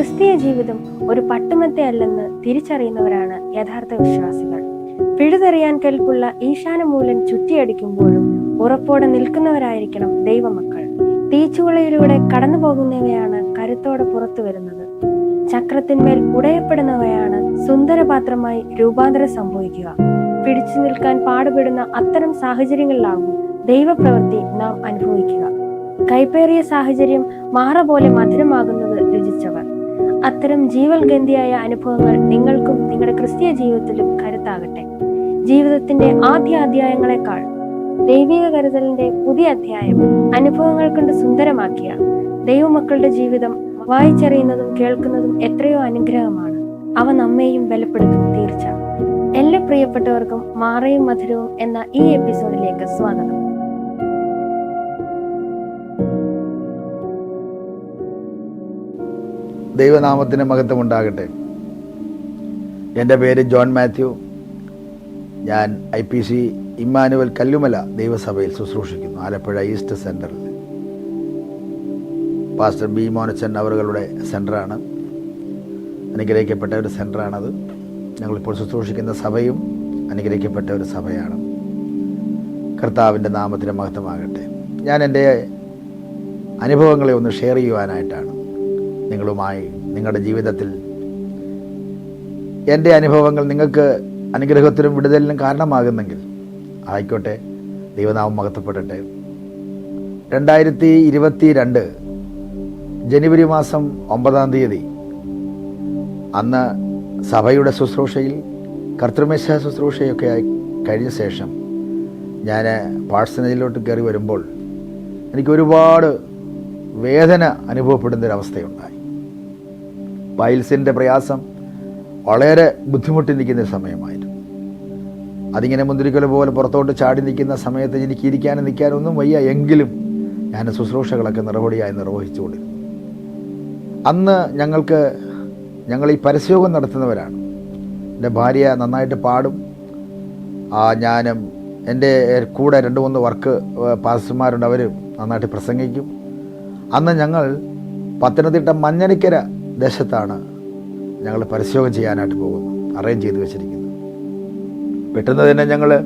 ക്രിസ്തീയ ജീവിതം ഒരു പട്ടുമത്തെ അല്ലെന്ന് തിരിച്ചറിയുന്നവരാണ് യഥാർത്ഥ വിശ്വാസികൾ. പിഴുതെറിയാൻ കെൽപ്പുള്ള ഈശാനമൂലൻ ചുറ്റിയടിക്കുമ്പോഴും ഉറപ്പോടെ നിൽക്കുന്നവരായിരിക്കണം ദൈവമക്കൾ. തീച്ചുളയിലൂടെ കടന്നു പോകുന്നവയാണ് കരുത്തോടെ പുറത്തു വരുന്നത്. ചക്രത്തിന്മേൽ ഉടയപ്പെടുന്നവയാണ് സുന്ദരപാത്രമായി രൂപാന്തരം സംഭവിക്കുക. പിടിച്ചു നിൽക്കാൻ പാടുപെടുന്ന അത്തരം സാഹചര്യങ്ങളിലാകും ദൈവപ്രവൃത്തി നാം അനുഭവിക്കുക. കൈപ്പേറിയ സാഹചര്യം മാറ പോലെ മധുരമാകുന്നത് രുചിച്ചവർ. അത്തരം ജീവൽഗന്ധിയായ അനുഭവങ്ങൾ നിങ്ങൾക്കും നിങ്ങളുടെ ക്രിസ്തീയ ജീവിതത്തിലും കരുത്താകട്ടെ. ജീവിതത്തിന്റെ ആദ്യ അധ്യായങ്ങളെക്കാൾ ദൈവിക കരുതലിന്റെ പുതിയ അധ്യായം അനുഭവങ്ങൾ കൊണ്ട് സുന്ദരമാക്കിയ ദൈവമക്കളുടെ ജീവിതം വായിച്ചറിയുന്നതും കേൾക്കുന്നതും എത്രയോ അനുഗ്രഹമാണ്. അവ നമ്മെയും ബലപ്പെടുത്തും തീർച്ച. എല്ലാ പ്രിയപ്പെട്ടവർക്കും മാറയും മധുരവും എന്ന ഈ എപ്പിസോഡിലേക്ക് സ്വാഗതം. ദൈവനാമത്തിന് മഹത്വം ഉണ്ടാകട്ടെ എന്റെ പേര് ജോൺ മാത്യു. ഞാൻ I P C Immanuel Kallumala ദൈവസഭയിൽ ശുശ്രൂഷിക്കുന്നു ആലപ്പുഴ ഈസ്റ്റ് സെന്ററിൽ പാസ്റ്റർ ബി മോനച്ചൻ അവറുകളുടെ സെന്ററാണ്. അനുഗ്രഹിക്കപ്പെട്ട ഒരു സെന്ററാണത്. ഞങ്ങളിപ്പോൾ ശുശ്രൂഷിക്കുന്ന സഭയും അനുഗ്രഹിക്കപ്പെട്ട ഒരു സഭയാണ്. കർത്താവിന്റെ നാമത്തിന് മഹത്വമാകട്ടെ. ഞാൻ എന്റെ അനുഭവങ്ങളെ ഒന്ന് ഷെയർ ചെയ്യുവാനായിട്ടാണ്. നിങ്ങളുമായി നിങ്ങളുടെ ജീവിതത്തിൽ. എന്റെ അനുഭവങ്ങൾ നിങ്ങൾക്ക് അനുഗ്രഹത്തിനും വിടുതലിനും കാരണമാകുന്നെങ്കിൽ ആയിക്കോട്ടെ ദൈവനാമം മഹത്വപ്പെടട്ടെ. രണ്ടായിരത്തി ഇരുപത്തി രണ്ട് ജനുവരി മാസം ഒമ്പതാം തീയതി അന്ന് സഭയുടെ ശുശ്രൂഷയിൽ കർത്തൃമേശ ശുശ്രൂഷയൊക്കെ ആയി കഴിഞ്ഞ ശേഷം ഞാൻ പാഴ്സനേജിലോട്ട് കയറി വരുമ്പോൾ എനിക്ക് ഒരുപാട് വേദന അനുഭവപ്പെടുന്നൊരവസ്ഥയുണ്ടായി പൈൽസിന്റെ പ്രയാസം വളരെ ബുദ്ധിമുട്ടി നിൽക്കുന്ന സമയമായിരുന്നു. അതിങ്ങനെ മുന്തിരിക്കല പോലെ പുറത്തോട്ട് ചാടി നിൽക്കുന്ന സമയത്ത് എനിക്ക് ഇരിക്കാനും നിൽക്കാനും ഒന്നും വയ്യ. എങ്കിലും ഞാൻ ശുശ്രൂഷകളൊക്കെ നിറവടിയായി നിർവഹിച്ചുകൊണ്ടിരുന്നു. അന്ന് ഞങ്ങൾക്ക് ഞങ്ങൾ ഈ പരസ്യോഗം നടത്തുന്നവരാണ്. എന്റെ ഭാര്യ നന്നായിട്ട് പാടും. ആ ഞാനും എന്റെ കൂടെ രണ്ട് മൂന്ന് വർക്ക് പാസ്റ്റർമാരുണ്ട്. അവർ നന്നായിട്ട് പ്രസംഗിക്കും. അന്ന് ഞങ്ങൾ പത്തനംതിട്ട മഞ്ഞനിക്കര ദേശത്താണ് ഞങ്ങൾ പരസ്യോഗം ചെയ്യാനായിട്ട് പോകുന്നത് അറേഞ്ച് ചെയ്ത് വെച്ചിരിക്കുന്നത്. പെട്ടെന്ന് തന്നെ ഞങ്ങൾ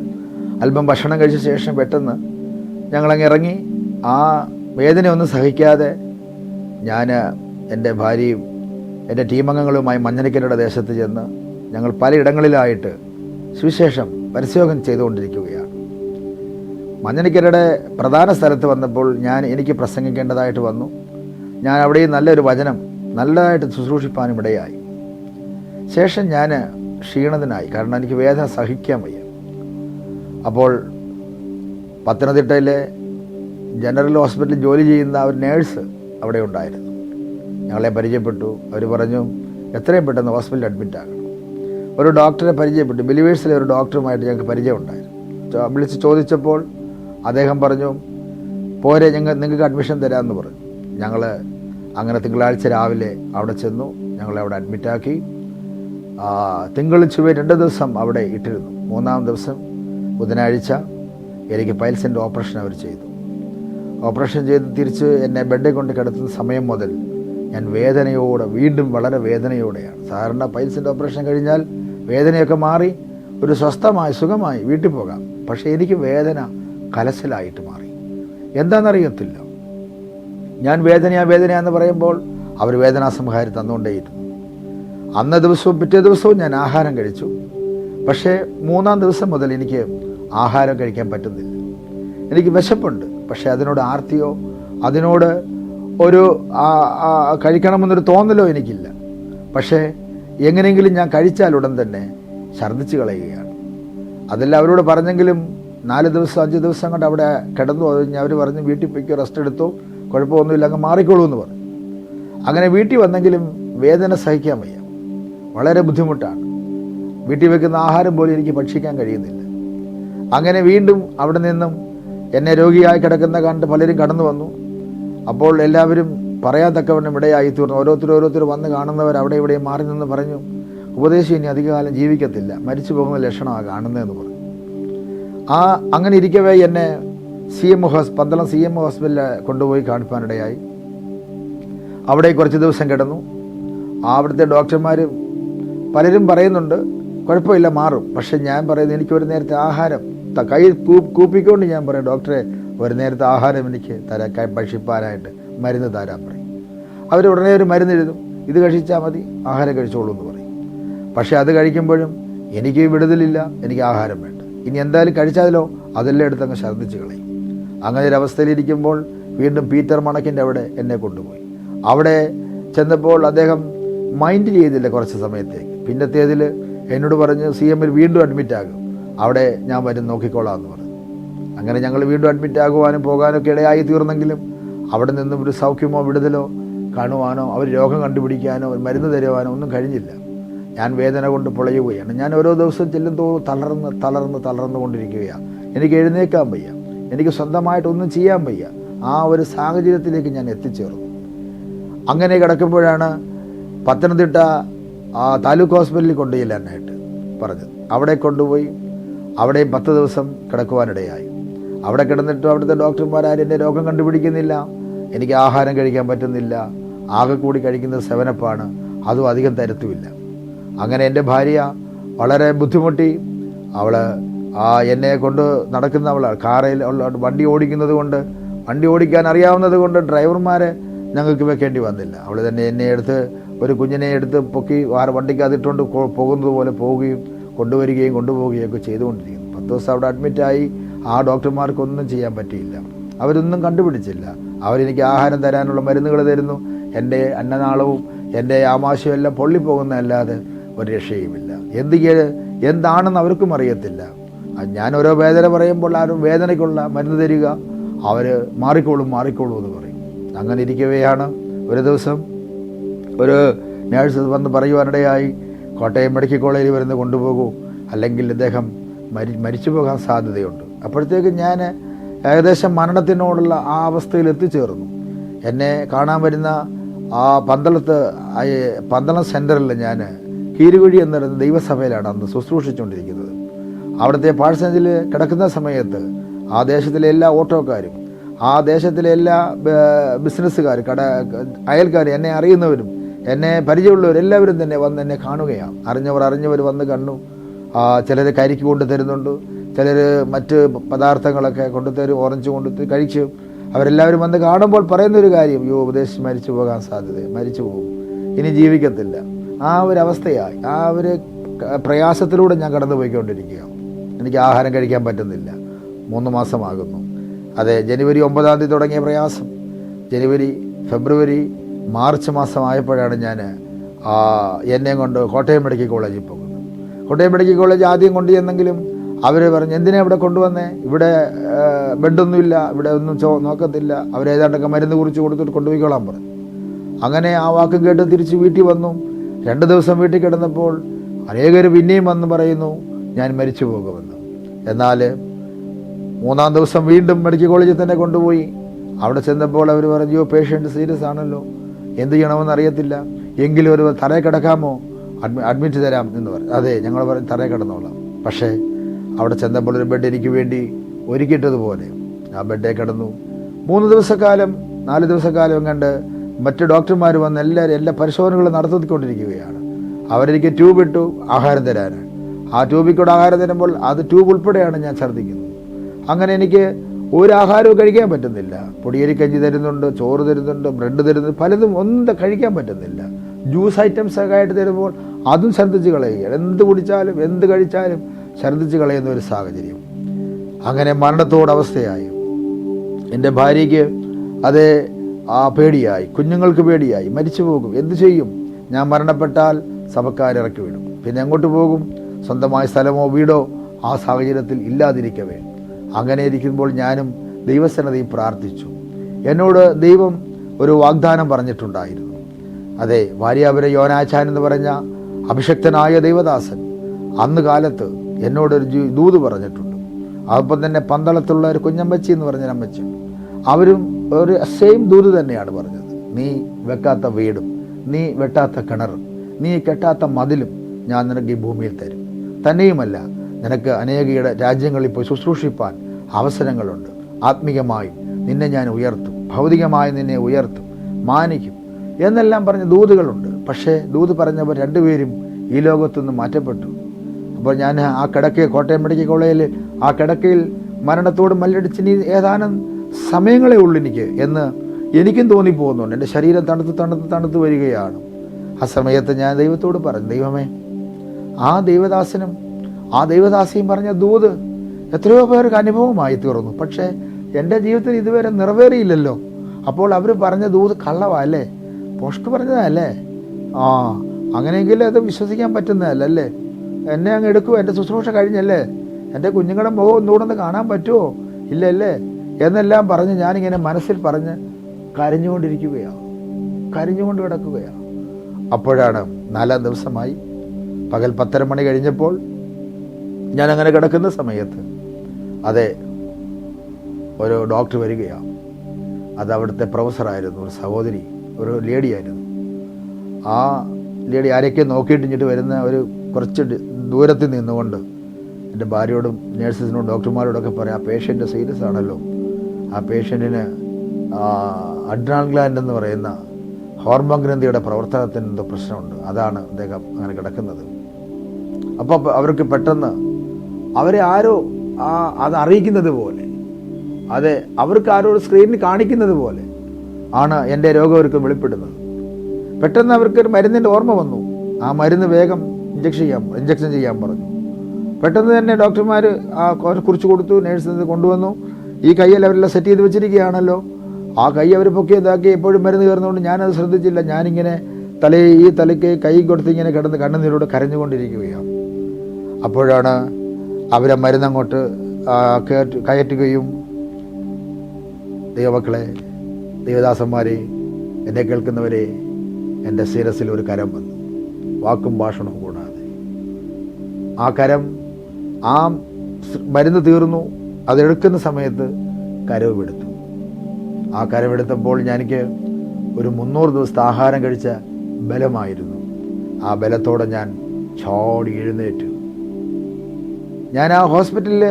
അല്പം ഭക്ഷണം കഴിച്ച ശേഷം പെട്ടെന്ന് ഞങ്ങളങ്ങ് ഇറങ്ങി ആ വേദന വേദനയൊന്നും സഹിക്കാതെ ഞാൻ എന്റെ ഭാര്യയും എന്റെ ടീമംഗങ്ങളുമായി മഞ്ഞനിക്കരയുടെ ദേശത്ത് ചെന്ന് ഞങ്ങൾ പലയിടങ്ങളിലായിട്ട് സുവിശേഷം പരസ്യോഗം ചെയ്തുകൊണ്ടിരിക്കുകയാണ്. മഞ്ഞനിക്കരയുടെ പ്രധാന സ്ഥലത്ത് വന്നപ്പോൾ ഞാൻ എനിക്ക് പ്രസംഗിക്കേണ്ടതായിട്ട് വന്നു. ഞാൻ അവിടെയും നല്ലൊരു വചനം നല്ലതായിട്ട് ശുശ്രൂഷിപ്പാനും ഇടയായി. ശേഷം ഞാൻ ക്ഷീണതനായി കാരണം എനിക്ക് വേദന സഹിക്കാൻ വയ്യ. അപ്പോൾ പത്തനംതിട്ടയിലെ ജനറൽ ഹോസ്പിറ്റലിൽ ജോലി ചെയ്യുന്ന ഒരു നേഴ്സ് അവിടെ ഉണ്ടായിരുന്നു. ഞങ്ങളെ പരിചയപ്പെട്ടു. അവർ പറഞ്ഞു എത്രയും പെട്ടെന്ന് ഹോസ്പിറ്റലിൽ അഡ്മിറ്റ് ആകണം. ഒരു ഡോക്ടറെ പരിചയപ്പെട്ടു. ബിലിവേഴ്സിലെ ഒരു ഡോക്ടറുമായിട്ട് ഞങ്ങൾക്ക് പരിചയമുണ്ടായിരുന്നു. വിളിച്ച് ചോദിച്ചപ്പോൾ അദ്ദേഹം പറഞ്ഞു പോരെ ഞങ്ങൾ നിങ്ങൾക്ക് അഡ്മിഷൻ തരാമെന്ന് പറഞ്ഞു. ഞങ്ങൾ അങ്ങനെ തിങ്കളാഴ്ച രാവിലെ അവിടെ ചെന്നു. ഞങ്ങളെ അവിടെ അഡ്മിറ്റാക്കി ആ, തിങ്കളും ചൊവ്വ രണ്ട് ദിവസം അവിടെ ഇട്ടിരുന്നു. മൂന്നാം ദിവസം ബുധനാഴ്ച എനിക്ക് പൈൽസിന്റെ ഓപ്പറേഷൻ അവർ ചെയ്തു. ഓപ്പറേഷൻ ചെയ്ത് തിരിച്ച് എന്നെ ബെഡിൽ കൊണ്ട് കിടത്തുന്ന സമയം മുതൽ ഞാൻ വേദനയോടെ വീണ്ടും വളരെ വേദനയോടെയാണ്. സാധാരണ പൈൽസിന്റെ ഓപ്പറേഷൻ കഴിഞ്ഞാൽ വേദനയൊക്കെ മാറി ഒരു സ്വസ്ഥമായി സുഖമായി വീട്ടിൽ പോകാം. പക്ഷേ എനിക്ക് വേദന കലശലായിട്ട് മാറി. എന്താണെന്നറിയത്തില്ല. ഞാൻ വേദനയാ വേദനയാന്ന് പറയുമ്പോൾ അവർ വേദനാസംഹാരി തന്നുകൊണ്ടേയിരുന്നു. അന്ന ദിവസവും പിറ്റേ ദിവസവും ഞാൻ ആഹാരം കഴിച്ചു. പക്ഷേ മൂന്നാം ദിവസം മുതൽ എനിക്ക് ആഹാരം കഴിക്കാൻ പറ്റുന്നില്ല. എനിക്ക് വിശപ്പുണ്ട്. പക്ഷേ അതിനോട് ആർത്തിയോ അതിനോട് ഒരു കഴിക്കണമെന്നൊരു തോന്നലോ എനിക്കില്ല. പക്ഷേ എങ്ങനെയെങ്കിലും ഞാൻ കഴിച്ചാൽ ഉടൻ തന്നെ ഛർദ്ദിച്ച് കളയുകയാണ്. അതെല്ലാം അവരോട് പറഞ്ഞെങ്കിലും നാല് ദിവസം അഞ്ച് ദിവസം കൊണ്ട് അവിടെ കിടന്നു. അവർ പറഞ്ഞ് വീട്ടിൽ പോയി റെസ്റ്റ് എടുത്തോ. കുഴപ്പമൊന്നുമില്ല അങ്ങ് മാറിക്കോളൂ എന്ന് പറഞ്ഞു. അങ്ങനെ വീട്ടിൽ വന്നെങ്കിലും വേദന സഹിക്കാൻ വയ്യ. വളരെ ബുദ്ധിമുട്ടാണ്. വീട്ടിൽ വെക്കുന്ന ആഹാരം പോലും എനിക്ക് ഭക്ഷിക്കാൻ കഴിയുന്നില്ല. അങ്ങനെ വീണ്ടും അവിടെ നിന്നും എന്നെ രോഗിയായി കിടക്കുന്ന കണ്ട് പലരും കടന്നു വന്നു. അപ്പോൾ എല്ലാവരും പറയാൻ തക്കവണ്ണം ഇടയായി തീർന്നു. ഓരോരുത്തർ ഓരോരുത്തർ വന്ന് കാണുന്നവർ അവിടെ ഇവിടെ മാറി നിന്ന് പറഞ്ഞു ഉപദേശം ഇനി അധികകാലം ജീവിക്കത്തില്ല. മരിച്ചു പോകുന്ന ലക്ഷണമാണ് കാണുന്നതെന്ന് പറഞ്ഞു. ആ അങ്ങനെ ഇരിക്കവേ എന്നെ സി എം ഹോസ് പന്തളം സി എം ഹോസ്പിറ്റലിൽ കൊണ്ടുപോയി കാണിപ്പാനിടയായി. അവിടെ കുറച്ച് ദിവസം കിടന്നു. അവിടുത്തെ ഡോക്ടർമാർ പലരും പറയുന്നുണ്ട് കുഴപ്പമില്ല മാറും. പക്ഷെ ഞാൻ പറയുന്നത് എനിക്ക് ഒരു നേരത്തെ ആഹാരം കൈ കൂപ്പിക്കൊണ്ട് ഞാൻ പറയും ഡോക്ടറെ ഒരു നേരത്തെ ആഹാരം എനിക്ക് തരാൻ കൈ ഭക്ഷിപ്പാനായിട്ട് മരുന്ന് തരാൻ പറയും. അവർ ഉടനെ ഒരു മരുന്ന് എഴുതും ഇത് കഴിച്ചാൽ മതി ആഹാരം കഴിച്ചോളൂ എന്ന് പറയും. പക്ഷേ അത് കഴിക്കുമ്പോഴും എനിക്ക് വിടുതലില്ല എനിക്ക് ആഹാരം വേണ്ട. ഇനി എന്തായാലും കഴിച്ചാലോ അതെല്ലാം എടുത്തങ്ങ് ഛർദ്ദിച്ച് കളയും. അങ്ങനെ ഒരു അവസ്ഥയിലിരിക്കുമ്പോൾ വീണ്ടും പീറ്റർ മണക്കിന്റെ അവിടെ എന്നെ കൊണ്ടുപോയി. അവിടെ ചെന്നപ്പോൾ അദ്ദേഹം മൈൻഡ് ചെയ്തില്ല കുറച്ച് സമയത്തേക്ക്. പിന്നത്തേതിൽ എന്നോട് പറഞ്ഞ് സി എമ്മിൽ വീണ്ടും അഡ്മിറ്റ് ആകും. അവിടെ ഞാൻ വരും നോക്കിക്കോളാം എന്ന് പറഞ്ഞു. അങ്ങനെ ഞങ്ങൾ വീണ്ടും അഡ്മിറ്റ് ആകുവാനും പോകാനൊക്കെ ഇടയായി തീർന്നെങ്കിലും അവിടെ നിന്നും ഒരു സൗഖ്യമോ വിടുതലോ കാണുവാനോ അവർ രോഗം കണ്ടുപിടിക്കാനോ മരുന്ന് തരുവാനോ ഒന്നും കഴിഞ്ഞില്ല. ഞാൻ വേദന കൊണ്ട് പൊളയുകയാണ്. ഞാൻ ഓരോ ദിവസവും ചെല്ലും തോറും തളർന്ന് തളർന്ന് തളർന്നു കൊണ്ടിരിക്കുകയാണ്. എനിക്ക് എഴുന്നേക്കാൻ വയ്യ. എനിക്ക് സ്വന്തമായിട്ടൊന്നും ചെയ്യാൻ വയ്യ. ആ ഒരു സാഹചര്യത്തിലേക്ക് ഞാൻ എത്തിച്ചേർന്നു. അങ്ങനെ കിടക്കുമ്പോഴാണ് പത്തനംതിട്ട താലൂക്ക് ഹോസ്പിറ്റലിൽ കൊണ്ടുചെല്ലാനായിട്ട് പറഞ്ഞത്. അവിടെ കൊണ്ടുപോയി അവിടെയും പത്ത് ദിവസം കിടക്കുവാനിടയായി. അവിടെ കിടന്നിട്ടും അവിടുത്തെ ഡോക്ടർമാരാരും എന്റെ രോഗം കണ്ടുപിടിക്കുന്നില്ല. എനിക്ക് ആഹാരം കഴിക്കാൻ പറ്റുന്നില്ല. ആകെ കൂടി കഴിക്കുന്നത് സെവനപ്പാണ്. അതും അധികം തരത്തുമില്ല. അങ്ങനെ എന്റെ ഭാര്യ വളരെ ബുദ്ധിമുട്ടി. അവൾ ആ എന്നെ കൊണ്ട് നടക്കുന്നവളാണ്. കാറയിൽ ഉള്ള വണ്ടി ഓടിക്കുന്നത് കൊണ്ട് വണ്ടി ഓടിക്കാൻ അറിയാവുന്നത് കൊണ്ട് ഡ്രൈവർമാരെ ഞങ്ങൾക്ക് വെക്കേണ്ടി വന്നില്ല. അവൾ തന്നെ എന്നെ എടുത്ത് ഒരു കുഞ്ഞിനെ എടുത്ത് പൊക്കി ആറ് വണ്ടിക്കകത്തിട്ടുകൊണ്ട് പോകുന്നത് പോലെ പോവുകയും കൊണ്ടുവരികയും കൊണ്ടുപോവുകയും ഒക്കെ ചെയ്തുകൊണ്ടിരിക്കുന്നു. പത്ത് ദിവസം അവിടെ അഡ്മിറ്റായി ആ ഡോക്ടർമാർക്കൊന്നും ചെയ്യാൻ പറ്റിയില്ല. അവരൊന്നും കണ്ടുപിടിച്ചില്ല. അവരെനിക്ക് ആഹാരം തരാനുള്ള മരുന്നുകൾ തരുന്നു. എന്റെ അന്നനാളവും എന്റെ ആമാശയും എല്ലാം പൊള്ളിപ്പോകുന്നതല്ലാതെ ഒരു രക്ഷയുമില്ല. എന്ത് എന്താണെന്ന് അവർക്കും അറിയത്തില്ല. ഞാൻ ഓരോ വേദന പറയുമ്പോൾ ആരും വേദനയ്ക്കുള്ള മരുന്ന് തരിക. അവർ മാറിക്കോളും മാറിക്കോളും എന്ന് പറയും. അങ്ങനെ ഇരിക്കവെയാണ്. ഒരു ദിവസം ഒരു നേഴ്സ് വന്ന് പറയുവാനിടയായി കോട്ടയം മെഡിക്കൽ കോളേജിൽ വരുന്ന കൊണ്ടുപോകൂ അല്ലെങ്കിൽ ഇദ്ദേഹം മരി മരിച്ചു പോകാൻ സാധ്യതയുണ്ട്. അപ്പോഴത്തേക്ക് ഞാൻ ഏകദേശം മരണത്തിനോടുള്ള ആ അവസ്ഥയിൽ എത്തിച്ചേർന്നു. എന്നെ കാണാൻ വരുന്ന ആ പന്തളത്ത് പന്തളം സെന്ററിൽ ഞാൻ കീരുകുഴി എന്ന് പറയുന്ന ദൈവസഭയിലാണ് അന്ന് ശുശ്രൂഷിച്ചുകൊണ്ടിരിക്കുന്നത്. അവിടുത്തെ പാഴ്സഞ്ചിൽ കിടക്കുന്ന സമയത്ത് ആ ദേശത്തിലെ എല്ലാ ഓട്ടോക്കാരും ആ ദേശത്തിലെ എല്ലാ ബിസിനസ്സുകാർ കട അയൽക്കാർ എന്നെ അറിയുന്നവരും എന്നെ പരിചയമുള്ളവർ എല്ലാവരും തന്നെ വന്ന് എന്നെ കാണുകയാണ്. അറിഞ്ഞവർ അറിഞ്ഞവർ വന്ന് കണ്ടു ചിലർ കരിക്ക് കൊണ്ടു തരുന്നുണ്ട് ചിലർ മറ്റ് പദാർത്ഥങ്ങളൊക്കെ കൊണ്ടുതരും ഓറഞ്ച് കൊണ്ടു കഴിച്ചു അവരെല്ലാവരും വന്ന് കാണുമ്പോൾ പറയുന്നൊരു കാര്യം യോ ഉപദേശിച്ച് മരിച്ചു പോകാൻ സാധ്യത മരിച്ചു പോകും. ഇനി ജീവിക്കത്തില്ല. ആ ഒരു അവസ്ഥയായി. ആ ഒരു പ്രയാസത്തിലൂടെ ഞാൻ കടന്നു പോയിക്കൊണ്ടിരിക്കുകയാണ് എനിക്ക് ആഹാരം കഴിക്കാൻ പറ്റുന്നില്ല. മൂന്ന് മാസമാകുന്നു. അതെ ജനുവരി ഒമ്പതാം തീയതി തുടങ്ങിയ പ്രയാസം. ജനുവരി ഫെബ്രുവരി മാർച്ച് മാസമായപ്പോഴാണ് ഞാൻ എന്നെ കൊണ്ട് കോട്ടയം മെഡിക്കൽ കോളേജിൽ പോകുന്നത്. കോട്ടയം മെഡിക്കൽ കോളേജ് ആദ്യം കൊണ്ടുചെന്നെങ്കിലും അവർ പറഞ്ഞു എന്തിനാ ഇവിടെ കൊണ്ടുവന്നേ? ഇവിടെ ബെഡൊന്നുമില്ല ഇവിടെ ഒന്നും ചോ നോക്കത്തില്ല. അവരേതാണ്ടൊക്കെ മരുന്ന് കുറിച്ച് കൊടുത്തിട്ട് കൊണ്ടുപോയിക്കോളാൻ പറഞ്ഞു. അങ്ങനെ ആ വാക്കും കേട്ട് തിരിച്ച് വീട്ടിൽ വന്നു. രണ്ട് ദിവസം വീട്ടിൽ കിടന്നപ്പോൾ അനേകർ പിന്നെയും വന്ന് പറയുന്നു ഞാൻ മരിച്ചു പോകുമെന്ന്. എന്നാൽ മൂന്നാം ദിവസം വീണ്ടും മെഡിക്കൽ കോളേജിൽ തന്നെ കൊണ്ടുപോയി. അവിടെ ചെന്നപ്പോൾ അവർ പറഞ്ഞു "അയ്യോ പേഷ്യന്റ് സീരിയസ് ആണല്ലോ. എന്ത് ചെയ്യണമെന്ന് അറിയത്തില്ല. എങ്കിലും ഒരു തറയെ കിടക്കാമോ? അഡ്മി അഡ്മിറ്റ് തരാം എന്ന് പറഞ്ഞു. അതെ ഞങ്ങൾ പറഞ്ഞു തറയെ കിടന്നോളാം. പക്ഷേ അവിടെ ചെന്നപ്പോൾ ഒരു ബെഡ് എനിക്ക് വേണ്ടി ഒരുക്കിയിട്ടതുപോലെ ആ ബെഡേ കിടന്നു. മൂന്ന് ദിവസക്കാലം നാല് ദിവസക്കാലം കണ്ട് മറ്റ് ഡോക്ടർമാർ വന്ന് എല്ലാവരും എല്ലാ പരിശോധനകളും നടത്തിക്കൊണ്ടിരിക്കുകയാണ്. അവരെനിക്ക് ട്യൂബ് ഇട്ടു ആഹാരം തരാനാണ് ആ ട്യൂബിക്കൂടെ ആഹാരം തരുമ്പോൾ അത് ട്യൂബ് ഉൾപ്പെടെയാണ് ഞാൻ ഛർദ്ദിക്കുന്നത്. അങ്ങനെ എനിക്ക് ഒരു ആഹാരവും കഴിക്കാൻ പറ്റുന്നില്ല. പൊടിയരിക്കഞ്ഞി തരുന്നുണ്ട് ചോറ് തരുന്നുണ്ട് ബ്രെഡ് തരുന്നു പലതും ഒന്നും കഴിക്കാൻ പറ്റുന്നില്ല. ജ്യൂസ് ഐറ്റംസ് ഒക്കെ ആയിട്ട് തരുമ്പോൾ അതും ഛർദ്ദിച്ച് കളയുകയാണ്. എന്ത് കുടിച്ചാലും എന്ത് കഴിച്ചാലും ഛർദ്ദിച്ച് കളയുന്ന ഒരു സാഹചര്യം. അങ്ങനെ മരണത്തോടവസ്ഥയായി എന്റെ ഭാര്യയ്ക്ക് അത് ആ പേടിയായി. കുഞ്ഞുങ്ങൾക്ക് പേടിയായി. മരിച്ചു പോകും. എന്തു ചെയ്യും? ഞാൻ മരണപ്പെട്ടാൽ സഭക്കാരിറക്കി വിടും. പിന്നെ എങ്ങോട്ട് പോകും? സ്വന്തമായ സ്ഥലമോ വീടോ ആ സാഹചര്യത്തിൽ ഇല്ലാതിരിക്കവേ. അങ്ങനെ ഇരിക്കുമ്പോൾ ഞാനും ദൈവസന്നതയും പ്രാർത്ഥിച്ചു. എന്നോട് ദൈവം ഒരു വാഗ്ദാനം പറഞ്ഞിട്ടുണ്ടായിരുന്നു. അതെ ഭാര്യാപുര യോനാചാൻ എന്ന് പറഞ്ഞ അഭിഷക്തനായ ദൈവദാസൻ അന്ന് കാലത്ത് എന്നോടൊരു ദൂത് പറഞ്ഞിട്ടുണ്ട്. അപ്പം തന്നെ പന്തളത്തുള്ള ഒരു കുഞ്ഞമ്മച്ചി എന്ന് പറഞ്ഞ അമ്മച്ചി. അവരും ഒരു സെയിം ദൂത് തന്നെയാണ് പറഞ്ഞത്. നീ വെക്കാത്ത വീടും നീ വെട്ടാത്ത കിണറും നീ കെട്ടാത്ത മതിലും ഞാൻ നിനക്ക് ഈ ഭൂമിയിൽ തരും. തന്നെയുമല്ല നിനക്ക് അനേകയുടെ രാജ്യങ്ങളിൽ പോയി ശുശ്രൂഷിപ്പാൻ അവസരങ്ങളുണ്ട്. ആത്മീയമായി നിന്നെ ഞാൻ ഉയർത്തും ഭൗതികമായി നിന്നെ ഉയർത്തും മാനിക്കും എന്നെല്ലാം പറഞ്ഞ ദൂതുകളുണ്ട്. പക്ഷേ ദൂത് പറഞ്ഞവർ രണ്ടുപേരും ഈ ലോകത്തുനിന്ന് മാറ്റപ്പെട്ടു. അപ്പോൾ ഞാൻ ആ കിടക്കയിൽ കോട്ടയം മെഡിക്കൽ കോളേജിൽ ആ കിടക്കയിൽ മരണത്തോട് മല്ലടിച്ച് നീ ഏതാനും സമയങ്ങളേ ഉള്ളൂ എനിക്ക് എന്ന് എനിക്കും തോന്നിപ്പോകുന്നുണ്ട്. എന്റെ ശരീരം തണുത്ത് തണുത്ത് തണുത്ത് വരികയാണ്. ആ സമയത്ത് ഞാൻ ദൈവത്തോട് പറഞ്ഞു ദൈവമേ ആ ദൈവദാസനും ആ ദൈവദാസിയും പറഞ്ഞ ദൂത് എത്രയോ പേർക്ക് അനുഭവമായി തീർന്നു. പക്ഷേ എന്റെ ജീവിതത്തിൽ ഇതുവരെ നിറവേറിയില്ലല്ലോ. അപ്പോൾ അവർ പറഞ്ഞ ദൂത് കള്ളവാ അല്ലേ? പോസ്റ്റ് പറഞ്ഞതല്ലേ ആ അങ്ങനെയെങ്കിൽ അത് വിശ്വസിക്കാൻ പറ്റുന്നതല്ല? അല്ലേ? എന്നെ അങ്ങ് എടുക്കുമോ എന്റെ ശുശ്രൂഷ കഴിഞ്ഞല്ലേ? എന്റെ കുഞ്ഞുങ്ങളുടെ മുഖം ഒന്നുകൂടെ ഒന്ന് കാണാൻ പറ്റുമോ ഇല്ലല്ലേ? എന്നെല്ലാം പറഞ്ഞ് ഞാനിങ്ങനെ മനസ്സിൽ പറഞ്ഞ് കരഞ്ഞുകൊണ്ടിരിക്കുകയാണ് കരഞ്ഞുകൊണ്ട് കിടക്കുകയാണ് അപ്പോഴാണ് നാലാം ദിവസമായി പകൽ പത്തര മണി കഴിഞ്ഞപ്പോൾ ഞാൻ അങ്ങനെ കിടക്കുന്ന സമയത്ത് അതെ ഒരു ഡോക്ടർ വരികയാണ്. അത് അവിടുത്തെ പ്രൊഫസറായിരുന്നു ഒരു സഹോദരി ഒരു ലേഡിയായിരുന്നു. ആ ലേഡി ആരൊക്കെ നോക്കിയിട്ട് ഇങ്ങോട്ട് വരുന്ന ഒരു കുറച്ച് ദൂരത്തിൽ നിന്നുകൊണ്ട് എന്റെ ഭാര്യയോടും നേഴ്സസിനോടും ഡോക്ടർമാരോടൊക്കെ പറയാം ആ പേഷ്യന്റ് സീരിയസ് ആണല്ലോ. ആ പേഷ്യന്റിന് അഡ്രാൻ ഗ്ലാൻഡ് എന്ന് പറയുന്ന ഹോർമോൺ ഗ്രന്ഥിയുടെ പ്രവർത്തനത്തിന് എന്തോ പ്രശ്നമുണ്ട്. അതാണ് അദ്ദേഹം അങ്ങനെ കിടക്കുന്നത്. അപ്പോൾ അവർക്ക് പെട്ടെന്ന് അവരെ ആരോ ആ അത് അറിയിക്കുന്നത് പോലെ. അതെ അവർക്ക് ആരോ സ്ക്രീനിൽ കാണിക്കുന്നത് പോലെ ആണ് എന്റെ രോഗം അവർക്ക് വെളിപ്പെടുന്നത്. പെട്ടെന്ന് അവർക്ക് ഒരു മരുന്നിന്റെ ഓർമ്മ വന്നു. ആ മരുന്ന് വേഗം ഇഞ്ചക്ഷൻ ചെയ്യാൻ ഇഞ്ചക്ഷൻ ചെയ്യാൻ പറഞ്ഞു. പെട്ടെന്ന് തന്നെ ഡോക്ടർമാർ ആ കുറിച്ച് കൊടുത്തു നേഴ്സ് കൊണ്ടുവന്നു. ഈ കയ്യിൽ അവരെല്ലാം സെറ്റ് ചെയ്ത് വെച്ചിരിക്കുകയാണല്ലോ. ആ കൈ അവർ പൊക്കി ഇതാക്കി എപ്പോഴും മരുന്ന് കയറുന്നതുകൊണ്ട് ഞാനത് ശ്രദ്ധിച്ചില്ല. ഞാനിങ്ങനെ തലയെ ഈ തലയ്ക്ക് കൈ കൊടുത്ത് ഇങ്ങനെ കിടന്ന് കണ്ണുനീരോട് കരഞ്ഞുകൊണ്ടിരിക്കുകയാണ്. അപ്പോഴാണ് അവരെ മരുന്നങ്ങോട്ട് കയറ്റ് കയറ്റുകയും ദൈവമക്കളെ ദൈവദാസന്മാരെ എന്നെ കേൾക്കുന്നവരെ എന്റെ ശിരസിൽ ഒരു കരം വന്നു. വാക്കും ഭാഷണവും കൂടാതെ. ആ കരം ആ മരുന്ന് തീർന്നു. അതെടുക്കുന്ന സമയത്ത് കരവുമെടുത്തു ആ കരവെടുത്തപ്പോൾ ഞാനിക്ക് ഒരു മുന്നൂറ് ദിവസത്തെ ആഹാരം കഴിച്ച ബലമായിരുന്നു. ആ ബലത്തോടെ ഞാൻ ചാടി എഴുന്നേറ്റു. ഞാൻ ആ ഹോസ്പിറ്റലിൽ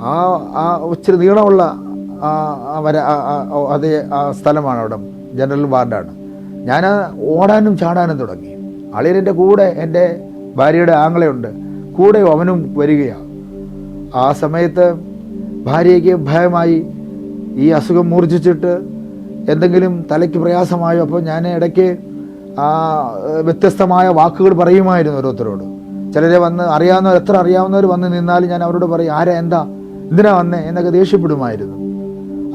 ആ ആ ഇച്ചിരി നീളമുള്ള വര അതേ ആ സ്ഥലമാണ് അവിടെ. ജനറൽ വാർഡാണ്. ഞാൻ ഓടാനും ചാടാനും തുടങ്ങി. അളിയന്റെ കൂടെ എന്റെ ഭാര്യയുടെ ആങ്ങളയുണ്ട്. കൂടെ അവനും വരികയാണ്. ആ സമയത്ത് ഭാര്യയ്ക്ക് ഭയമായി ഈ അസുഖം മൂർച്ഛിച്ചിട്ട് എന്തെങ്കിലും തലയ്ക്ക് പ്രയാസമായോ? അപ്പോൾ ഞാൻ ഇടയ്ക്ക് വ്യത്യസ്തമായ വാക്കുകൾ പറയുമായിരുന്നു ഓരോരുത്തരോട്. ചിലരെ വന്ന് അറിയാവുന്നവർ എത്ര അറിയാവുന്നവർ വന്ന് നിന്നാലും ഞാൻ അവരോട് പറയും ആരാ എന്താ എന്തിനാ വന്നേ? എന്നൊക്കെ ദേഷ്യപ്പെടുമായിരുന്നു.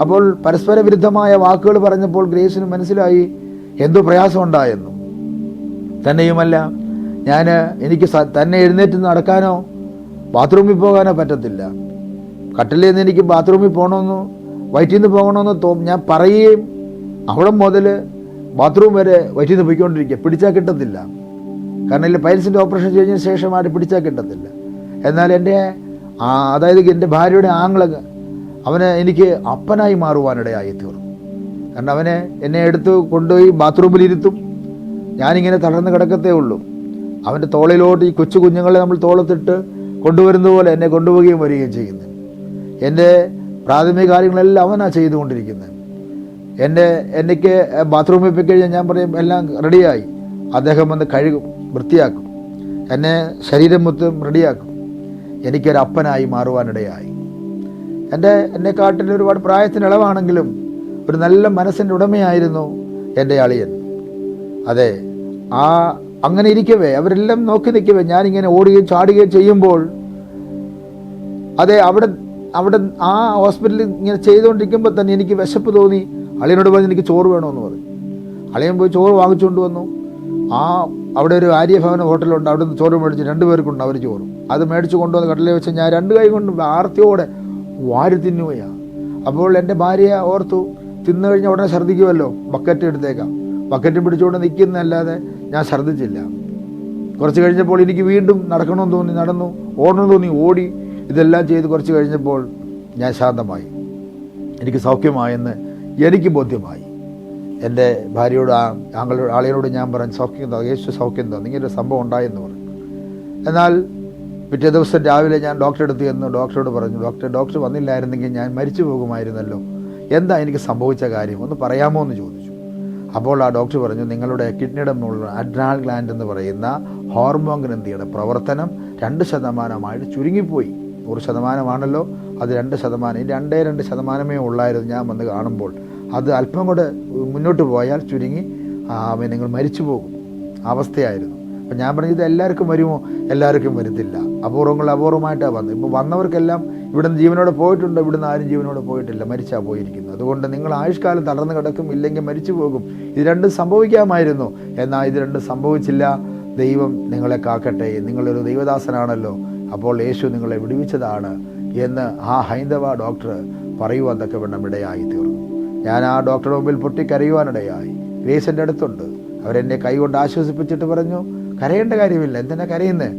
അപ്പോൾ പരസ്പര വിരുദ്ധമായ വാക്കുകൾ പറഞ്ഞപ്പോൾ ഗ്രേസിന് മനസ്സിലായി എന്തോ പ്രയാസം ഉണ്ടായെന്നും. തന്നെയുമല്ല ഞാൻ എനിക്ക് തന്നെ എഴുന്നേറ്റ് നടക്കാനോ ബാത്റൂമിൽ പോകാനോ പറ്റത്തില്ല. കട്ടിലിൽ നിന്ന് എനിക്ക് ബാത്റൂമിൽ പോകണമെന്നോ വയറ്റിൽ നിന്ന് പോകണമെന്നോ തോ ഞാൻ പറയുകയും അവിടെ മുതൽ ബാത്റൂം വരെ വയറ്റിൽ നിന്ന് പോയിക്കൊണ്ടിരിക്കുക. പിടിച്ചാൽ കിട്ടത്തില്ല. കാരണം ഇല്ല പൈൽസിന്റെ ഓപ്പറേഷൻ കഴിഞ്ഞതിന് ശേഷമായിട്ട് പിടിച്ചാൽ കിട്ടത്തില്ല. എന്നാൽ എന്റെ അതായത് എന്റെ ഭാര്യയുടെ ആങ്ങൾ അവന് എനിക്ക് അപ്പനായി മാറുവാനിടയായി തീർന്നു. കാരണം അവനെ എന്നെ എടുത്ത് കൊണ്ടുപോയി ബാത്റൂമിലിരുത്തും. ഞാനിങ്ങനെ തളർന്ന് കിടക്കത്തേ ഉള്ളൂ. അവന്റെ തോളിലോട്ട് ഈ കൊച്ചു കുഞ്ഞുങ്ങളെ നമ്മൾ തോളത്തിട്ട് കൊണ്ടുവരുന്ന പോലെ എന്നെ കൊണ്ടുപോവുകയും വരികയും ചെയ്യുന്നു. എന്റെ പ്രാഥമിക കാര്യങ്ങളെല്ലാം അവനാണ് ചെയ്തുകൊണ്ടിരിക്കുന്നത്. എന്റെ എനിക്ക് ബാത്റൂമിൽ പോയി കഴിഞ്ഞാൽ ഞാൻ പറയും എല്ലാം റെഡിയായി. അദ്ദേഹം വന്ന് കഴുകും വൃത്തിയാക്കും. എന്നെ ശരീരം മൊത്തം റെഡിയാക്കും. എനിക്കൊരപ്പനായി മാറുവാനിടയായി. എന്റെ എന്നെ കാട്ടിൽ ഒരുപാട് പ്രായത്തിന് ഇളവാണെങ്കിലും ഒരു നല്ല മനസ്സിന്റെ ഉടമയായിരുന്നു എന്റെ അളിയൻ. അതെ ആ അങ്ങനെ ഇരിക്കവേ അവരെല്ലാം നോക്കി നിൽക്കവേ. ഞാനിങ്ങനെ ഓടുകയും ചാടുകയും ചെയ്യുമ്പോൾ അതെ അവിടെ അവിടെ ആ ഹോസ്പിറ്റലിൽ ഇങ്ങനെ ചെയ്തുകൊണ്ടിരിക്കുമ്പോൾ തന്നെ എനിക്ക് വിശപ്പ് തോന്നി. അളിയനോട് പറഞ്ഞ് എനിക്ക് ചോറ് വേണമെന്ന് പറഞ്ഞു അളിയൻ പോയി ചോറ് വാങ്ങിച്ചുകൊണ്ട് വന്നു. ആ അവിടെ ഒരു ആര്യഭവന ഹോട്ടലുണ്ട്. അവിടെ നിന്ന് ചോറ് മേടിച്ച് രണ്ട് പേർക്കുണ്ട് അവർ ചോറും. അത് മേടിച്ച് കൊണ്ടുവന്ന് കടലിൽ വെച്ച് ഞാൻ രണ്ട് കൈ കൊണ്ട് ആർത്തിയോടെ വാരി തിന്നുകയാണ് അപ്പോൾ എന്റെ ഭാര്യ ഓർത്തു തിന്നു കഴിഞ്ഞ ഉടനെ ഛർദ്ദിക്കുമല്ലോ ബക്കറ്റ് എടുത്തേക്കാം. ബക്കറ്റ് പിടിച്ചുകൊണ്ട് നിൽക്കുന്നതല്ലാതെ ഞാൻ ഛർദ്ദിച്ചില്ല. കുറച്ച് കഴിഞ്ഞപ്പോൾ എനിക്ക് വീണ്ടും നടക്കണമെന്ന് തോന്നി നടന്നു. ഓടണമെന്ന് തോന്നി ഓടി. ഇതെല്ലാം ചെയ്ത് കുറച്ച് കഴിഞ്ഞപ്പോൾ ഞാൻ ശാന്തമായി. എനിക്ക് സൗഖ്യമായെന്ന് എനിക്ക് ബോധ്യമായി. എന്റെ ഭാര്യയോട് ആ ആങ്ങളോട് ആളിനോട് ഞാൻ പറഞ്ഞു സൗഖ്യം തന്നു യേശു സൗഖ്യം തന്നു ഇങ്ങനെ ഒരു സംഭവം ഉണ്ടായെന്ന് പറഞ്ഞു. എന്നാൽ പിറ്റേ ദിവസം രാവിലെ ഞാൻ ഡോക്ടറെ അടുത്ത് ചെന്ന് ഡോക്ടറോട് പറഞ്ഞു ഡോക്ടർ ഡോക്ടർ വന്നില്ലായിരുന്നെങ്കിൽ ഞാൻ മരിച്ചു പോകുമായിരുന്നല്ലോ. എന്താ എനിക്ക് സംഭവിച്ച കാര്യം? ഒന്ന് പറയാമോ എന്ന് ചോദിച്ചു. അപ്പോൾ ആ ഡോക്ടർ പറഞ്ഞു നിങ്ങളുടെ കിഡ്നിയുടെ മുകളിൽ അഡ്രാൽ ഗ്ലാൻഡ് എന്ന് പറയുന്ന ഹോർമോൺ ഗ്രന്ഥിയുടെ പ്രവർത്തനം രണ്ട് ശതമാനമായിട്ട് ചുരുങ്ങിപ്പോയി. നൂറ് ശതമാനമാണല്ലോ. അത് രണ്ട് ശതമാനം ഈ രണ്ടേ രണ്ട് ശതമാനമേ ഉള്ളായിരുന്നു ഞാൻ വന്ന് കാണുമ്പോൾ. അത് അല്പം കൂടെ മുന്നോട്ട് പോയാൽ ചുരുങ്ങി നിങ്ങൾ മരിച്ചു പോകും. അവസ്ഥയായിരുന്നു. അപ്പം ഞാൻ പറഞ്ഞത് എല്ലാവർക്കും വരുമോ? എല്ലാവർക്കും വരുത്തില്ല അപൂർവങ്ങൾ അപൂർവമായിട്ടാണ് വന്നത്. ഇപ്പോൾ വന്നവർക്കെല്ലാം ഇവിടുന്ന് ജീവനോടെ പോയിട്ടുണ്ട് ഇവിടുന്ന് ആരും ജീവനോടെ പോയിട്ടില്ല മരിച്ചാ പോയിരിക്കുന്നു അതുകൊണ്ട് നിങ്ങൾ ആയുഷ്കാലം തളർന്നു കിടക്കും ഇല്ലെങ്കിൽ മരിച്ചു പോകും. ഇത് രണ്ടും സംഭവിക്കാമായിരുന്നു. എന്നാൽ ഇത് രണ്ടും സംഭവിച്ചില്ല. ദൈവം നിങ്ങളെ കാക്കട്ടെ. നിങ്ങളൊരു ദൈവദാസനാണല്ലോ. അപ്പോൾ യേശു നിങ്ങളെ വിടുവിച്ചതാണ്. എന്ന് ആ ഹൈന്ദവ ഡോക്ടർ പറയുവാൻ തക്കവണ്ണം ഇടയായി തീർന്നു ഞാൻ ആ ഡോക്ടറുടെ മുമ്പിൽ പൊട്ടിക്കരയുവാനിടയായി. ഗ്രേസിന്റെ അടുത്തുണ്ട്. അവരെന്നെ കൈകൊണ്ട് ആശ്വസിപ്പിച്ചിട്ട് പറഞ്ഞു കരയേണ്ട കാര്യമില്ല. എന്തിനാ കരയുന്നത്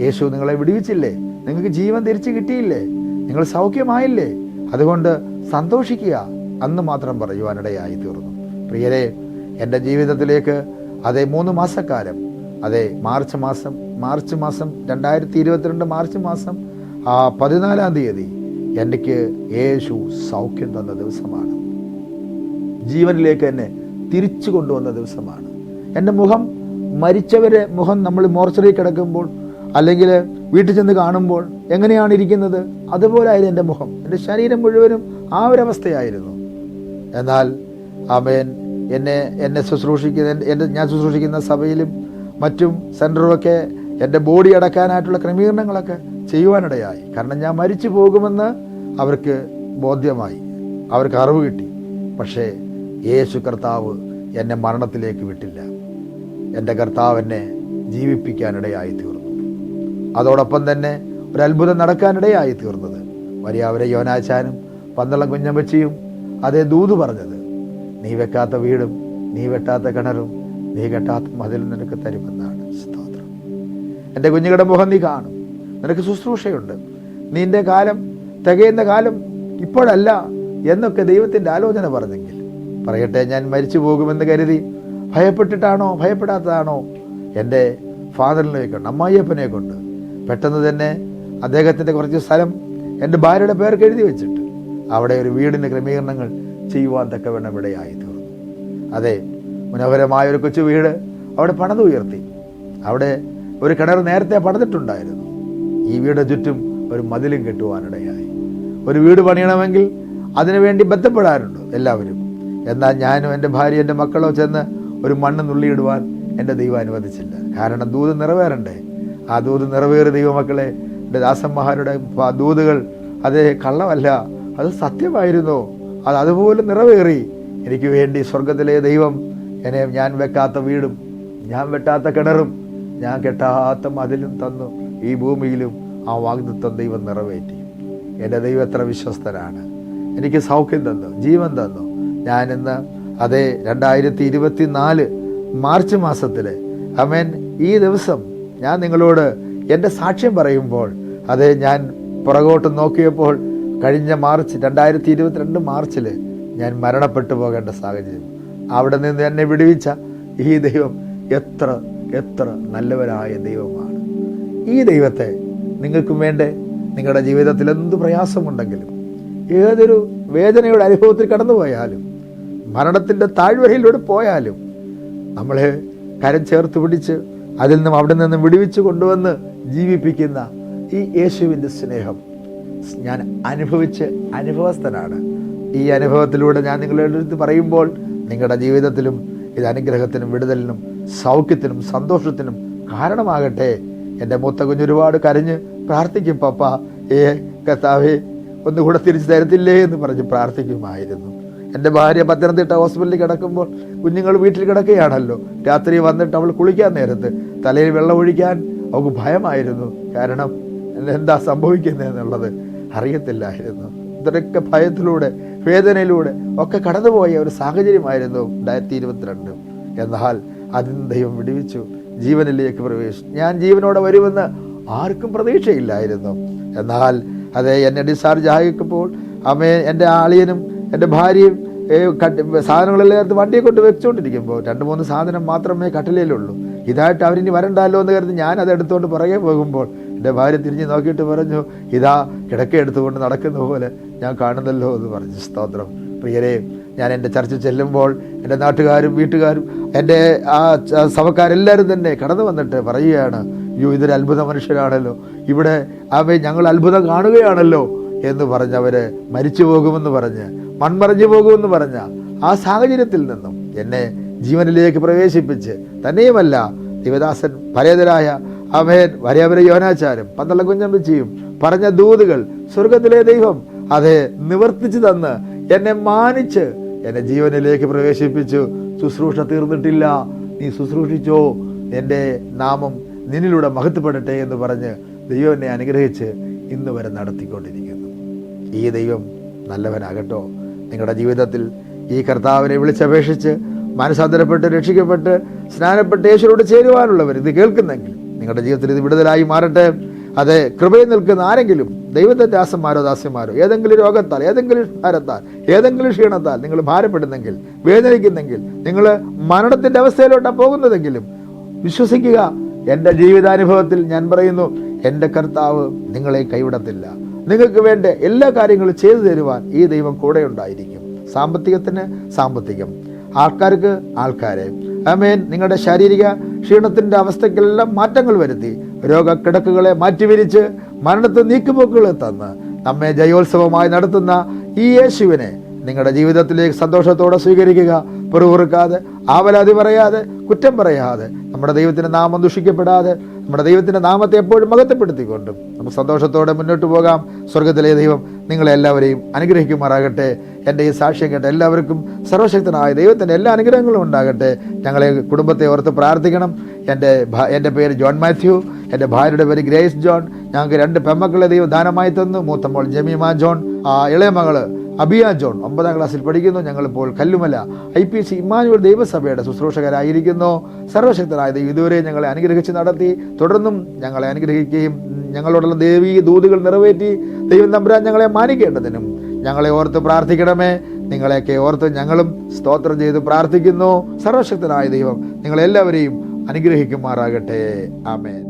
യേശു നിങ്ങളെ വിടുവിച്ചില്ലേ? നിങ്ങൾക്ക് ജീവൻ തിരിച്ചു കിട്ടിയില്ലേ? നിങ്ങൾ സൗഖ്യമായില്ലേ? അതുകൊണ്ട് സന്തോഷിക്കുക അന്ന് മാത്രം പറയുവാനിടയായി തീർന്നു പ്രിയരെ എന്റെ ജീവിതത്തിലേക്ക് അതേ മൂന്ന് മാസക്കാലം അതെ മാർച്ച് മാസം മാർച്ച് മാസം രണ്ടായിരത്തി ഇരുപത്തിരണ്ട് മാർച്ച് മാസം ആ പതിനാലാം തീയതി എനിക്ക് യേശു സൗഖ്യം തന്ന ദിവസമാണ്. ജീവനിലേക്ക് എന്നെ തിരിച്ചു കൊണ്ടുവന്ന ദിവസമാണ്. എന്റെ മുഖം മരിച്ചവരെ മുഖം നമ്മൾ മോർച്ചറിയിൽ കിടക്കുമ്പോൾ അല്ലെങ്കിൽ വീട്ടിൽ ചെന്ന് കാണുമ്പോൾ എങ്ങനെയാണ് ഇരിക്കുന്നത്? അതുപോലായിരുന്നു എന്റെ മുഖം. എന്റെ ശരീരം മുഴുവനും ആ ഒരവസ്ഥയായിരുന്നു എന്നാൽ അവൻ എന്നെ എന്നെ ശുശ്രൂഷിക്കുന്ന എന്റെ ഞാൻ ശുശ്രൂഷിക്കുന്ന സഭയിലും മറ്റും സെന്ററുമൊക്കെ എന്റെ ബോഡി അടക്കാനായിട്ടുള്ള ക്രമീകരണങ്ങളൊക്കെ ചെയ്യുവാനിടയായി. കാരണം ഞാൻ മരിച്ചു പോകുമെന്ന് അവർക്ക് ബോധ്യമായി. അവർക്ക് അറിവ് കിട്ടി. പക്ഷേ യേശു കർത്താവ് എന്നെ മരണത്തിലേക്ക് വിട്ടില്ല. എന്റെ കർത്താവ് എന്നെ ജീവിപ്പിക്കാനിടയായി തീർന്നു. അതോടൊപ്പം തന്നെ ഒരു അത്ഭുതം നടക്കാനിടയായി തീർന്നത്. വലിയവരെ യോനാച്ചാനും പന്തളം കുഞ്ഞമ്പച്ചിയും അതേ ദൂത് പറഞ്ഞത് നീ വെക്കാത്ത വീടും നീ വെട്ടാത്ത കിണറും നീ കെട്ടാത്ത മതിലും നിനക്ക് തരുമെന്നാണ് സ്തോത്രം. എന്റെ കുഞ്ഞുങ്ങളുടെ മുഖം നീ കാണും. നിനക്ക് ശുശ്രൂഷയുണ്ട്. നിന്റെ കാലം തികയുന്ന കാലം ഇപ്പോഴല്ല എന്നൊക്കെ ദൈവത്തിന്റെ ആലോചന പറഞ്ഞെങ്കിൽ. പറയട്ടെ ഞാൻ മരിച്ചു പോകുമെന്ന് കരുതി ഭയപ്പെട്ടിട്ടാണോ ഭയപ്പെടാത്തതാണോ? എന്റെ ഫാദറിനെ കൊണ്ട് അമ്മായിയപ്പനെ കൊണ്ട് പെട്ടെന്ന് തന്നെ അദ്ദേഹത്തിന്റെ കുറച്ച് സ്ഥലം എന്റെ ഭാര്യയുടെ പേർക്ക് എഴുതി വെച്ചിട്ട് അവിടെ ഒരു വീടിന് ക്രമീകരണങ്ങൾ ചെയ്യുവാൻ തക്കവണ്ണം ഇവിടെയായി തീർന്നു. അതെ മനോഹരമായ ഒരു കൊച്ചു വീട് അവിടെ പണിത് ഉയർത്തി അവിടെ ഒരു കിണർ നേരത്തെ പണിതിട്ടുണ്ടായിരുന്നു. ഈ വീട് ചുറ്റും ഒരു മതിലും കെട്ടുവാനിടയായി. ഒരു വീട് പണിയണമെങ്കിൽ അതിനുവേണ്ടി ബന്ധപ്പെടാറുണ്ട് എല്ലാവരും. എന്നാൽ ഞാനും എന്റെ ഭാര്യ എന്റെ മക്കളോ ചെന്ന് ഒരു മണ്ണ് നുള്ളിയിടുവാൻ എന്റെ ദൈവം അനുവദിച്ചില്ല. കാരണം ദൂത് നിറവേറണ്ടേ? ആ ദൂത് നിറവേറി ദൈവമക്കളെ എന്റെ ദാസന്മാരുടെ ദൂതുകൾ അത് കള്ളമല്ല അത് സത്യമായിരുന്നു. അത് അതുപോലെ നിറവേറി. എനിക്ക് വേണ്ടി സ്വർഗത്തിലെ ദൈവം എന്നെ ഞാൻ വെക്കാത്ത വീടും ഞാൻ വെട്ടാത്ത കിണറും ഞാൻ കെട്ടാത്ത മതിലും തന്നു. ഈ ഭൂമിയിലും ആ വാഗ്ദത്വം ദൈവം നിറവേറ്റി. എന്റെ ദൈവം എത്ര വിശ്വസ്തനാണ്. എനിക്ക് സൗഖ്യം തന്നു ജീവൻ തന്നു. ഞാനിന്ന് അതേ രണ്ടായിരത്തി ഇരുപത്തി നാല് മാർച്ച് മാസത്തിൽ അമേൻ ഈ ദിവസം ഞാൻ നിങ്ങളോട് എന്റെ സാക്ഷ്യം പറയുമ്പോൾ അതേ ഞാൻ പുറകോട്ട് നോക്കിയപ്പോൾ കഴിഞ്ഞ മാർച്ച് രണ്ടായിരത്തി ഇരുപത്തിരണ്ട് മാർച്ചിൽ ഞാൻ മരണപ്പെട്ടു പോകേണ്ട സാഹചര്യം. അവിടെ നിന്ന് എന്നെ വിടുവിച്ച ഈ ദൈവം എത്ര എത്ര നല്ലവരായ ദൈവമാണ്. ഈ ദൈവത്തെ നിങ്ങൾക്കും വേണ്ടേ? നിങ്ങളുടെ ജീവിതത്തിൽ എന്ത് പ്രയാസമുണ്ടെങ്കിലും ഏതൊരു വേദനയുടെ അനുഭവത്തിൽ കടന്നുപോയാലും മരണത്തിന്റെ താഴ്വരയിലൂടെ പോയാലും നമ്മളെ കരം ചേർത്ത് പിടിച്ച് അതിൽ നിന്നും അവിടെ നിന്നും വിടുവിച്ച് കൊണ്ടുവന്ന് ജീവിപ്പിക്കുന്ന ഈ യേശുവിന്റെ സ്നേഹം ഞാൻ അനുഭവിച്ച് അനുഭവസ്ഥനാണ്. ഈ അനുഭവത്തിലൂടെ ഞാൻ നിങ്ങളുടെ അടുത്ത് പറയുമ്പോൾ നിങ്ങളുടെ ജീവിതത്തിലും ഇത് അനുഗ്രഹത്തിനും വിടുതലിനും സൗഖ്യത്തിനും സന്തോഷത്തിനും കാരണമാകട്ടെ എന്റെ മൂത്ത കുഞ്ഞ് ഒരുപാട് കരഞ്ഞ് പ്രാർത്ഥിക്കും പപ്പ ഏ കർത്താവേ ഒന്നുകൂടെ തിരിച്ചു തരത്തില്ലേ? എന്ന് പറഞ്ഞ് പ്രാർത്ഥിക്കുമായിരുന്നു. എന്റെ ഭാര്യ പത്തനംതിട്ട ഹോസ്പിറ്റലിൽ കിടക്കുമ്പോൾ കുഞ്ഞുങ്ങൾ വീട്ടിൽ കിടക്കുകയാണല്ലോ. രാത്രി വന്നിട്ട് അവൾ കുളിക്കാൻ നേരത്ത് തലയിൽ വെള്ളം ഒഴിക്കാൻ അവൾക്ക് ഭയമായിരുന്നു. കാരണം എന്താ സംഭവിക്കുന്നതെന്നുള്ളത് അറിയത്തില്ലായിരുന്നു. ഇതൊക്കെ ഭയത്തിലൂടെ വേദനയിലൂടെ ഒക്കെ കടന്നുപോയ ഒരു സാഹചര്യമായിരുന്നു രണ്ടായിരത്തി ഇരുപത്തിരണ്ട്. എന്നാൽ അതിന് ദൈവം വിടുവിച്ചു. ജീവനിലേക്ക് പ്രവേശിച്ചു. ഞാൻ ജീവനോടെ വരുമെന്ന് ആർക്കും പ്രതീക്ഷയില്ലായിരുന്നു. എന്നാൽ അതെ എന്നെ ഡിസ്ചാർജ് ആയിക്കുമ്പോൾ അമ്മേ എന്റെ ആളിയനും എന്റെ ഭാര്യയും സാധനങ്ങളെല്ലാം എടുത്ത് വണ്ടിയെ കൊണ്ട് വെച്ചുകൊണ്ടിരിക്കുമ്പോൾ രണ്ട് മൂന്ന് സാധനം മാത്രമേ കട്ടിലേലുള്ളൂ. ഇതായിട്ട് അവരിനി വരണ്ടല്ലോ എന്ന് കരുതി ഞാൻ അത് എടുത്തുകൊണ്ട് പുറകെ പോകുമ്പോൾ എന്റെ ഭാര്യ തിരിഞ്ഞ് നോക്കിയിട്ട് പറഞ്ഞു ഇതാ കിടക്ക എടുത്തുകൊണ്ട് നടക്കുന്ന പോലെ ഞാൻ കാണുന്നല്ലോ എന്ന് പറഞ്ഞു. സ്തോത്രം. പ്രിയരെ ഞാൻ എന്റെ ചർച്ച ചെല്ലുമ്പോൾ എന്റെ നാട്ടുകാരും വീട്ടുകാരും എന്റെ ആ സഭക്കാരെല്ലാവരും തന്നെ കടന്നു വന്നിട്ട് പറയുകയാണ് അയ്യോ ഇതൊരു അത്ഭുത മനുഷ്യരാണല്ലോ. ഇവിടെ അവ ഞങ്ങൾ അത്ഭുതം കാണുകയാണല്ലോ എന്ന് പറഞ്ഞവര് മരിച്ചു പോകുമെന്ന് പറഞ്ഞ് മൺമറഞ്ഞു പോകുമെന്ന് പറഞ്ഞ ആ സാഹചര്യത്തിൽ നിന്നും എന്നെ ജീവനിലേക്ക് പ്രവേശിപ്പിച്ച് തന്നെയുമല്ല ദിവദാസൻ പരേതരായ അമേൻ വരയവര യോനാചാരം പന്തള കുഞ്ഞമ്പിച്ചിയും പറഞ്ഞ ദൂതുകൾ സ്വർഗത്തിലെ ദൈവം അതെ നിവർത്തിച്ചു തന്ന് എന്നെ മാനിച്ച് എന്നെ ജീവനിലേക്ക് പ്രവേശിപ്പിച്ചു. ശുശ്രൂഷ തീർന്നിട്ടില്ല. നീ ശുശ്രൂഷിച്ചോ. എന്റെ നാമം നിന്നിലൂടെ മഹത്വപ്പെടട്ടെ എന്ന് പറഞ്ഞ് ദൈവം അനുഗ്രഹിച്ച് ഇന്ന് വരെ നടത്തിക്കൊണ്ടിരിക്കുന്നു. ഈ ദൈവം നല്ലവനാകട്ടോ. നിങ്ങളുടെ ജീവിതത്തിൽ ഈ കർത്താവിനെ വിളിച്ചപേക്ഷിച്ച് മനസ്സാന്തരപ്പെട്ട് രക്ഷിക്കപ്പെട്ട് സ്നാനപ്പെട്ട് യേശുരോട് ചേരുവാനുള്ളവർ ഇത് കേൾക്കുന്നെങ്കിൽ നിങ്ങളുടെ ജീവിതത്തിൽ ഇത് വിടുതലായി മാറട്ടെ. അത് കൃപയിൽ നിൽക്കുന്ന ആരെങ്കിലും ദൈവത്തെ ദാസന്മാരോ ദാസ്യന്മാരോ ഏതെങ്കിലും രോഗത്താൽ ഏതെങ്കിലും ഭാരത്താൽ ഏതെങ്കിലും ക്ഷീണത്താൽ നിങ്ങൾ ഭാരപ്പെടുന്നെങ്കിൽ വേദനിക്കുന്നെങ്കിൽ നിങ്ങൾ മരണത്തിന്റെ അവസ്ഥയിലോട്ടാണ് പോകുന്നതെങ്കിലും വിശ്വസിക്കുക എന്റെ ജീവിതാനുഭവത്തിൽ ഞാൻ പറയുന്നു എന്റെ കർത്താവ് നിങ്ങളെ കൈവിടത്തില്ല. നിങ്ങൾക്ക് വേണ്ട എല്ലാ കാര്യങ്ങളും ചെയ്തു തരുവാൻ ഈ ദൈവം കൂടെ ഉണ്ടായിരിക്കും. സാമ്പത്തികത്തിന് സാമ്പത്തികം. ആൾക്കാർക്ക് ആൾക്കാരെ. ആമേൻ. നിങ്ങളുടെ ശാരീരിക ക്ഷീണത്തിന്റെ അവസ്ഥയ്ക്കെല്ലാം മാറ്റങ്ങൾ വരുത്തി. രോഗക്കിടക്കുകളെ മാറ്റിവിരിച്ച് മരണത്തെ നീക്കുപോക്കുകൾ തന്ന് നമ്മെ ജയോത്സവമായി നടത്തുന്ന ഈ യേശുവിനെ നിങ്ങളുടെ ജീവിതത്തിലേക്ക് സന്തോഷത്തോടെ സ്വീകരിക്കുക. പെറുപെറുക്കാതെ ആവലാതി പറയാതെ കുറ്റം പറയാതെ നമ്മുടെ ദൈവത്തിന്റെ നാമം ദുഷിക്കപ്പെടാതെ നമ്മുടെ ദൈവത്തിന്റെ നാമത്തെ എപ്പോഴും മഹത്വപ്പെടുത്തിക്കൊണ്ടും നമുക്ക് സന്തോഷത്തോടെ മുന്നോട്ട് പോകാം. സ്വർഗത്തിലെ ദൈവം നിങ്ങളെ എല്ലാവരെയും അനുഗ്രഹിക്കുമാറാകട്ടെ. എന്റെ ഈ സാക്ഷ്യം കേട്ട എല്ലാവർക്കും സർവശക്തനായ ദൈവത്തിന്റെ എല്ലാ അനുഗ്രഹങ്ങളും ഉണ്ടാകട്ടെ. ഞങ്ങളെ കുടുംബത്തെ ഓർത്ത് പ്രാർത്ഥിക്കണം. എന്റെ എന്റെ പേര് ജോൺ മാത്യു. എന്റെ ഭാര്യയുടെ പേര് ഗ്രേസ് ജോൺ. ഞങ്ങൾക്ക് രണ്ട് പെമ്മക്കളെ ദൈവം ദാനമായി തന്നു. മൂത്തമ്മോൾ ജമീമ ജോൺ ഇളയ മകൾ അബിയ ജോൺ. ഒമ്പതാം ക്ലാസ്സിൽ പഠിക്കുന്നു. ഞങ്ങളിപ്പോൾ Kallumala I P C Immanuel ദൈവസഭയുടെ ശുശ്രൂഷകരായിരിക്കുന്നു. സർവശക്തനായ ദൈവം ഇതുവരെ ഞങ്ങളെ അനുഗ്രഹിച്ച് നടത്തി. തുടർന്നും ഞങ്ങളെ അനുഗ്രഹിക്കുകയും ഞങ്ങളോടുള്ള ദേവീ ദൂതുകൾ നിറവേറ്റി ദൈവം തമ്പുരാൻ ഞങ്ങളെ മാനിക്കേണ്ടതിനും ഞങ്ങളെ ഓർത്ത് പ്രാർത്ഥിക്കണമേ. നിങ്ങളെയൊക്കെ ഓർത്ത് ഞങ്ങളും സ്തോത്രം ചെയ്ത് പ്രാർത്ഥിക്കുന്നു. സർവശക്തനായ ദൈവം നിങ്ങളെല്ലാവരെയും അനുഗ്രഹിക്കുമാറാകട്ടെ. ആമേൻ.